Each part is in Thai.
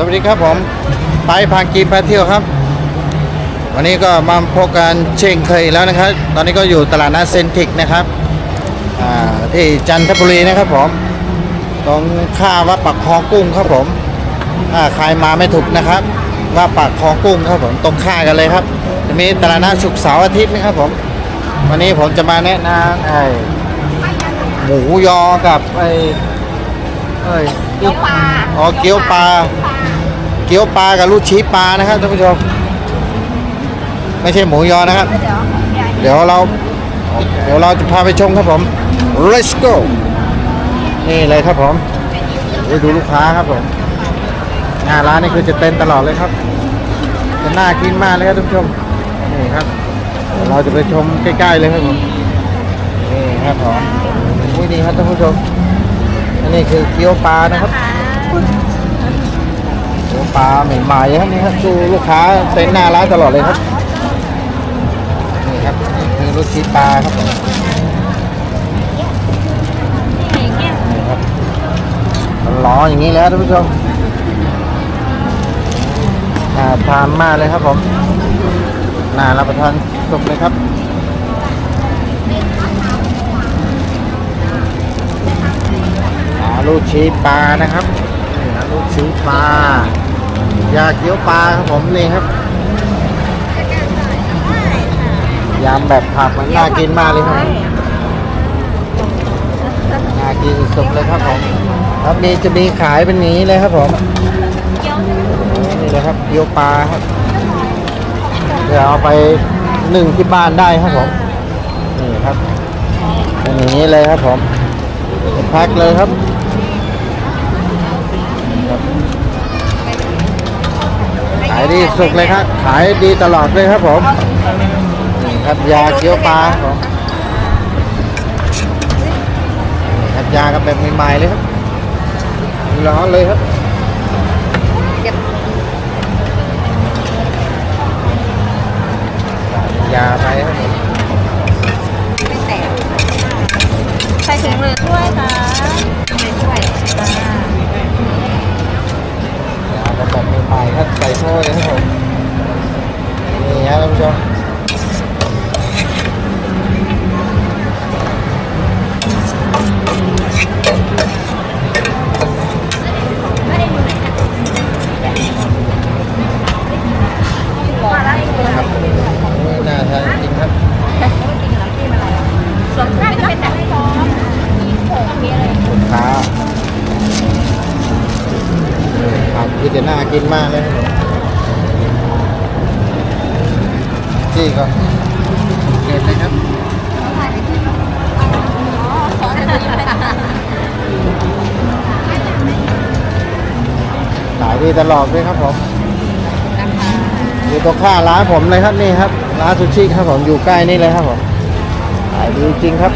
สวัสดีครับผมไปพากีพาเที่ยวครับ วันนี้ก็มาพบกันเช่งเคยแล้วนะครับ ตอนนี้ก็อยู่ตลาดนัดเซนทิกนะครับอ่าที่จันทบุรีนะครับผมตรงข้าวัดปักคลองกุ้งครับผมถ้าใครมาไม่ถูกนะครับ ว่าปักคลองกุ้งครับผมตรงข้ากันเลยครับ จะมีตลาดนัดศุกร์เสาร์อาทิตย์นะครับผม วันนี้ผมจะมาแนะนำไอ้หมูยอกับไอ้เอ้ยเกี๊ยวปลาอ๋อเกี๊ยวปลา เกี๊ยวปลากับลูกชิ้ปลานะครับท่านผู้ชมไม่ใช่หมูยอนะครับ เดี๋ยวเรา เดี๋ยวเราจะพาไปชมครับผม let's go นี่เลยครับผมดูลูกค้าครับผมหน้าร้านนี่คือจะเต็มตลอดเลยครับจะน่ากินมากเลยครับท่านผู้ชมนี่ครับเราจะไปชมใกล้ๆเลยครับผมนี่ครับผมอุ้ยนี่ครับท่านผู้ชมอันนี้คือเกี๊ยวปลานะครับ ปลาใหม่ๆครับนี่ครับดูลูกค้าเต็มหน้าร้านตลอดเลยครับนี่ครับนี่คือลูกชิ้นปลาครับผมนี่ครับร้อนอย่างนี้แล้วท่านผู้ชมน่าทานมากเลยครับผมน่ารับประทานสุกเลยครับลูกชิ้นปลานะครับนี่นะลูกชิ้นปลา ยาเกี๊ยวปลาครับผมนี่ครับยำแบบผักมันน่ากินมากเลยครับน่ากินสุดๆเลยครับผมครับมีจะมีขายเป็นนี้เลยครับผมนี่เลยครับเกี๊ยวปลาครับเดี๋ยวเอาไปหนึ่งที่บ้านได้ครับผมนี่ครับเป็นอย่างนี้เลยครับผมแพ็คเลยครับายดีสุดเลยครับ ขายดีตลอดเลยครับผมนี่ครับยาเกี๊ยวปลาครับผมนี่ครับยากับแบบใหม่ๆเลยครับร้อนเลยครับยาไปครับ กินมากเลยครับนี่ก็เก็บเลยครับขายดีตลอดเลยครับผมอยู่ตรงข้าร้านผมเลยครับนี่ครับร้านซูชิครับผมอยู่ใกล้นี่เลยครับผมขายดีจริงครับ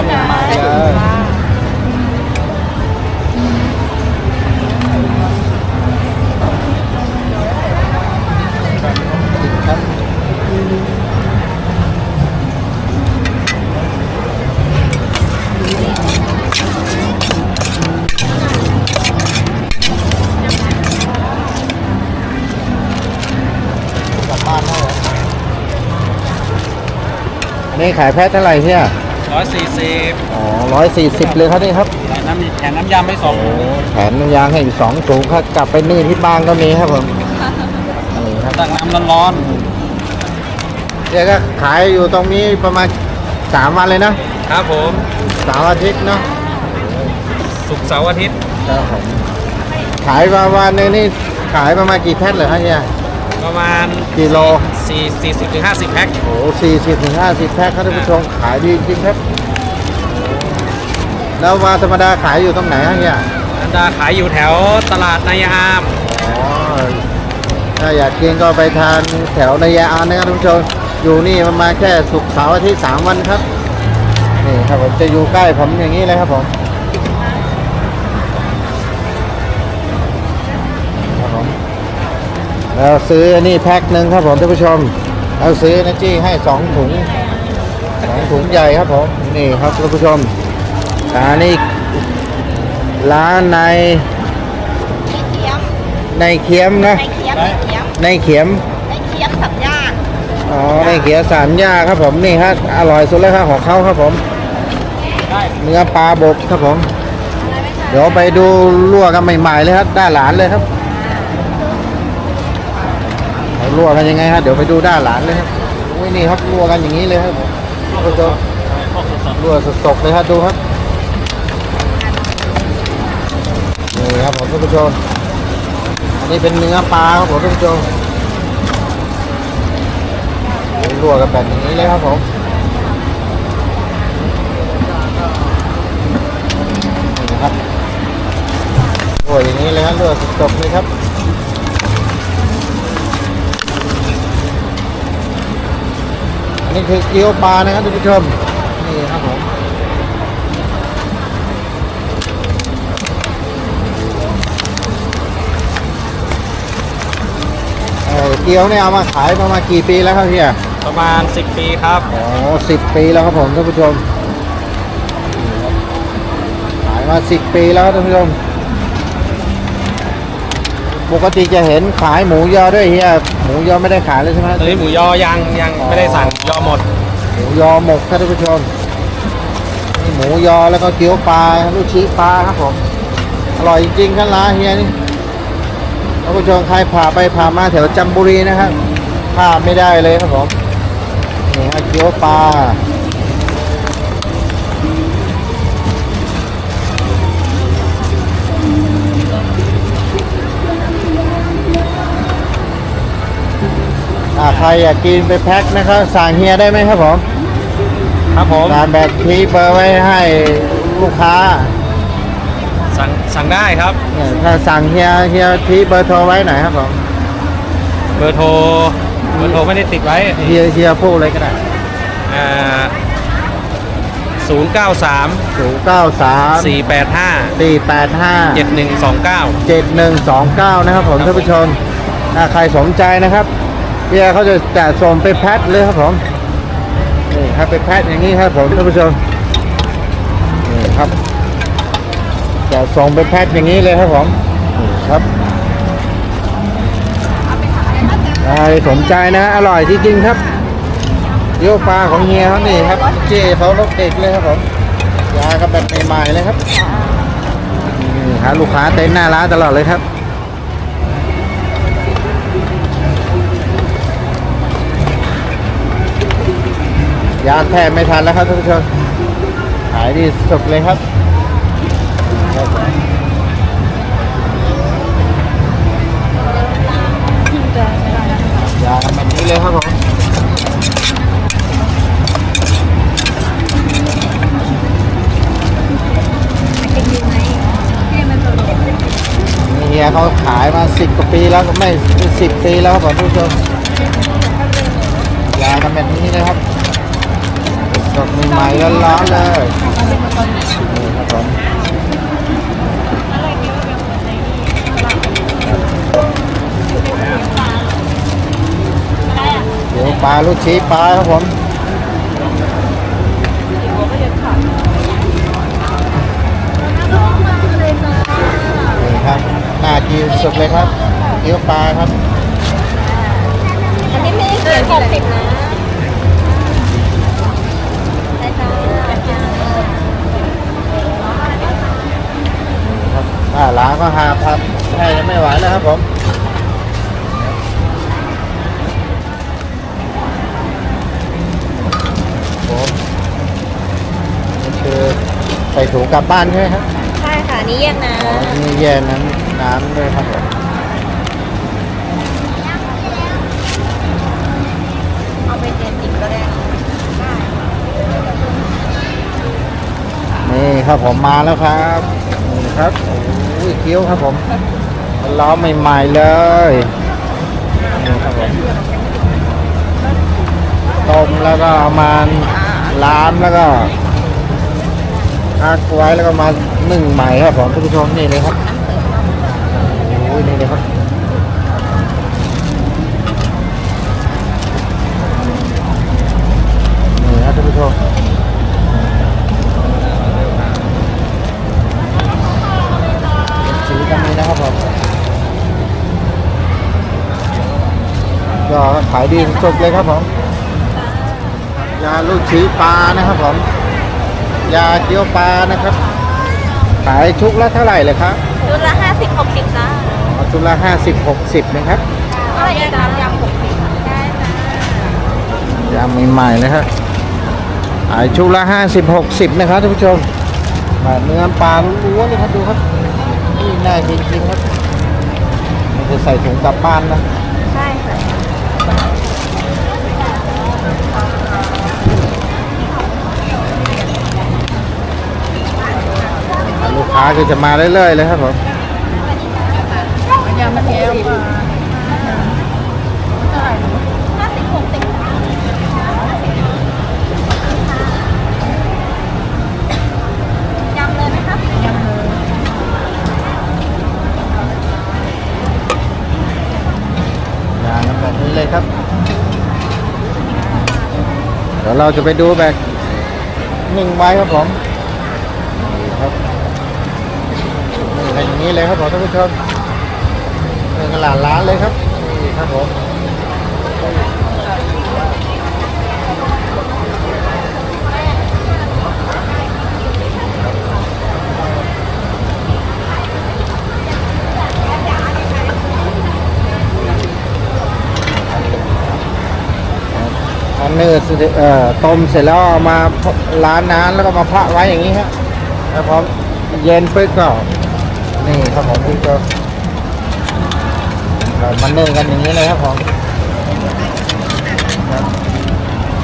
ถุงใส่ถ้วยจ้าใส่ถุงจ้าครับกลับบ้านได้เหรอนี่ขายแพ็คเท่าไหร่เนี่ย ร้อยสี่สิบอ๋อร้อยสี่สิบเลยครับนี่ครับแถมน้ำแถมน้ำยำไม่สองถุงแถมน้ำยางให้อีกสองถุงครับกลับไปนึ่งที่บ้านก็มีครับผมนี่ครับตักน้ำร้อนเดี๋ยวก็ขายอยู่ตรงนี้ประมาณสามวันเลยนะๆครับผมเสามอาทิตย์เนาะศุกร์เสาร์อาทิตย์ครับผมขายประมาณในนี่ขายประมาณกี่แพ็คเหรอฮะเนี่ย ประมาณกิโล สี่สี่สิบถึงห้าสิบแพ็คโอ้สี่สิบถึงห้าสิบแพ็คครับท่านผู้ชมขายดีจริงครับ แล้ววันธรรมดาขายอยู่ตรงไหนฮะเนี่ยอันดาขายอยู่แถวตลาดนายามอ๋อถ้าอยากกินก็ไปทานแถวนายาอานนะครับท่านผู้ชมอยู่นี่ประมาณแค่ศุกร์เสาร์อาทิตย์สามวันครับนี่ครับผมจะอยู่ใกล้ผมอย่างนี้เลยครับผม เราซื้ออันนี้แพ็คหนึ่งครับผมท่านผู้ชม เราซื้อนะจี้ให้สองถุงสองถุงใหญ่ครับผม นี่ครับท่านผู้ชมร้านนี้ร้านในเคี้ยมในเขียมนะ ในเคี้ยมในเคี้ยม ในเขียมในเคี้ยมสับย่างอ๋อ ในเขียมสามย่าครับผม นี่ครับอร่อยสุดแล้วครับของเขาครับผมได้เนื้อปลาบกครับผม เดี๋ยวไปดูลวกกันใหม่ๆเลยครับ ด้านหลานเลยครับ เขาลวกันยังไงครับเดี๋ยวไปดูด้านหลานเลยครับอุ้ยนี่ครับลวกันอย่างนี้เลยครับท่านผู้ชมลวกสดๆเลยครับดูครับนี่ครับผมท่านผู้ชมอันนี้เป็นเนื้อปลาครับผมท่านผู้ชมลวกันแบบนี้เลยครับผมนี่ครับโอ้ยอย่างนี้เลยครับเลือดสดๆเลยครับ อันนี้คือเกี๊ยวปลานะครับท่านผู้ชมนี่ครับผมเอ่อเกี๊ยวเนี่ยเอามาขายประมาณกี่ปีแล้วครับเฮียประมาณ 10 ปีครับอ๋อสิบปีแล้วครับผมท่านผู้ชมนี่ครับขายมาสิบปีแล้วครับท่านผู้ชม ปกติจะเห็นขายหมูยอด้วยเฮียหมูยอไม่ได้ขายเลยใช่ไหมตอนนี้หมูยอยังยังไม่ได้สั่งยอหมด หมูยอหมกครับท่านผู้ชมนี่หมูยอแล้วก็เกี๊ยวปลาลูกชิ้นปลาครับผมอร่อยจริงๆครับร้านเฮียนี่ท่านผู้ชมใครผ่าไปผ่ามาแถวจันทบุรีนะครับพลาดไม่ได้เลยครับผมนี่ฮะเกี๊ยวปลา อ่าใครอยากกินไปแพ็คนะครับสั่งเฮียได้ไหมครับผมครับผมร้านแบบทีเบอร์ไว้ให้ลูกค้าสั่งสั่งได้ครับ เนี่ยถ้าสั่งเฮียเฮียทีเบอร์โทรไว้หน่อยครับผมเบอร์โทรเบอร์โทรไม่ได้ติดไว้เฮียเฮียพูดเลยก็ได้อ่าศูนย์เก้าสามศูนย์เก้าสามสี่แปดห้าสี่แปดห้าเจ็ดหนึ่งสองเก้าเจ็ดหนึ่งสองเก้านะครับผมท่านผู้ชมถ้าใครสนใจนะครับ เฮียเขาจะจะส่งไปแพ็คเลยครับผมนี่ครับไปแพ็คอย่างนี้ครับผมท่านผู้ชมนี่ครับจะส่งไปแพ็คอย่างนี้เลยครับผมนี่ครับใครสนใจนะอร่อยจริงๆครับเกี๊ยวปลาของเฮียเขานี่ครับเจเขารสเด็ดเลยครับผมยาก็แบบใหม่ๆเลยครับนี่หาลูกค้าเต็นหน้าร้านตลอดเลยครับ ยางแทบไม่ทันแล้วครับท่านผู้ชมขายดีสุดเลยครับยางแบบนี้เลยครับผมเฮียเขาขายมาสิบกว่าปีแล้วก็ไม่สิบปีแล้วครับผมท่านผู้ชมยางกันแบบนี้นะครับ ดใหม่ๆร้อนๆเลยนี่ครับผมเดี๋ยวปลาลูกชี้ปลาครับผมนี่ครับหน่ากินสุดเลยครับเกี๊ยวปลาครับอันนี้ไม่ได้เขียนหกสิบนะได้ค่ะ ครับ อ่าล้างก็หาครับให้ไม่ไหวแล้วครับผมผมนี่คือใส่ถุงกลับบ้านใช่ไหมครับใช่ค่ะอันนี่แยกนะอ๋อนี่แย่น้ำน้ำด้วยครับผมเอาไปเจนจิบก็ได้นี่ครับผมมาแล้วครับนี่ครับโอ้ ยเคี้ยวครับผมล้อใหม่ๆเลยนี่ครับผมต้มแล้วก็เอามาล้ามแล้วก็พักไว้แล้วก็มานึ่งใหม่ครับผมท่านผู้ชมนี่เลยครับโอ้ยนี่เลยครับ ขายดีสุดๆเลยครับผมยาลูกชิ้นปลานะครับผมยาเกี๊ยวปลานะครับ ขายชุกละเท่าไหร่เลยครับชุดละห้าสิบหกสิบจ้าเอาชุกละห้าสิบหกสิบนะครับอะไรอีกคะยำหกสิบได้จ้ายำใหม่ๆเลยครับขายชุกละห้าสิบหกสิบนะครับท่านผู้ชมมาเนื้อปลาล้วนๆเลยครับดูครับนี่น่ากินจริงๆครับมันจะใส่ถุงกลับบ้านนะใช่ค่ะ ค้าก็จะมาเรื่อยๆเลยครับผมยำมะเขือห้าสิบหกสิบยำเลยไหมคะยำเลยยางนั้นแบบนี้เลยครับ เดี๋ยวเราจะไปดูแบบหนึ่งไว้ครับผม เป็นอย่างนี้เลยครับผมท่านผู้ชมเป็นตลาดร้านเลยครับนี่ครับผมอันนี้เอ่อต้มเสร็จแล้วเอามาล้างน้ำแล้วก็มาพระไว้อย่างนี้ครับแล้วพอเย็นปึ๊บก็ นี่ครับผมพี่ก็เรามานึ่งกันอย่างนี้เลยครับผมครับ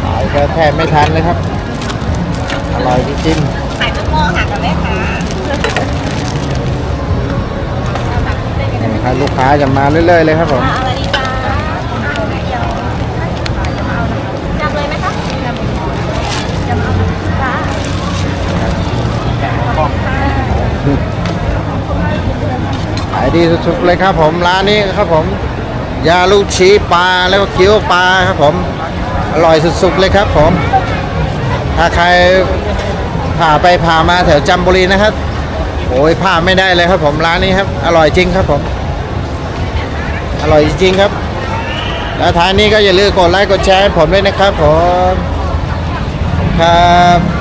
ขายก็แทบไม่ทันเลยครับ อร่อยจริงขายทุกหม้อค่ะกับแม่ค้าๆนี่ครับลูกค้าจะมาเรื่อยๆเลยครับผม อ่าอะไรดีจ้ายำเลยไหมคะยำยำเอาจ้า ขายดีสุดๆเลยครับผมร้านนี้ครับผมยาลูกชีปลาแล้วก็เกี๊ยวปลาครับผมอร่อยสุดๆเลยครับผมถ้าใครผ่าไปผ่ามาแถวจำบุรีนะครับโอ้ยผ่าไม่ได้เลยครับผมร้านนี้ครับ อร่อยจริงครับผม อร่อยจริงครับ แล้วท้ายนี้ก็อย่าลืมกดไลค์กดแชร์ให้ผมด้วยนะครับผมครับ